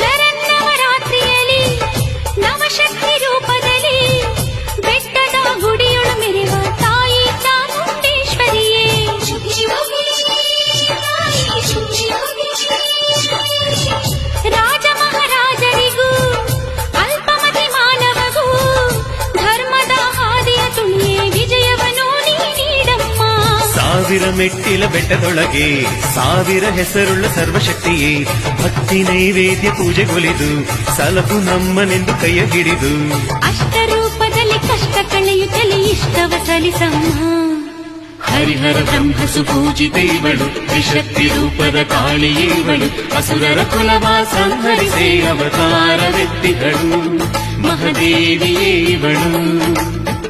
Shut! ಸಾವಿರ ಮೆಟ್ಟಿಲ ಬೆಟ್ಟದೊಳಗೆ ಸಾವಿರ ಹೆಸರುಳ್ಳ ಸರ್ವಶಕ್ತಿಯೇ. ಭಕ್ತಿ ನೈವೇದ್ಯ ಪೂಜೆಗೊಲಿದು ಸಲಹು ನಮ್ಮನೆಂದು ಕೈಯ ಹಿಡಿದು. ಅಷ್ಟರೂಪದಲ್ಲಿ ಕಷ್ಟ ಕಳೆಯುತ್ತಲೇ ಇಷ್ಟವ ಸಲಿಸಮ್ಮ. ಹರಿಹರ ಬ್ರಹ್ಮ ಸುಪೂಜಿತೇವಳು ತ್ರಿಶಕ್ತಿ ರೂಪದ ಕಾಳಿಯೇವಳು ಅಸುರರ ಕುಲವ ಸಂಹರಿಸೇ ಅವತಾರವೆತ್ತಿದಳು. ಮಹದೇವಿಯೇವಳು ದಿ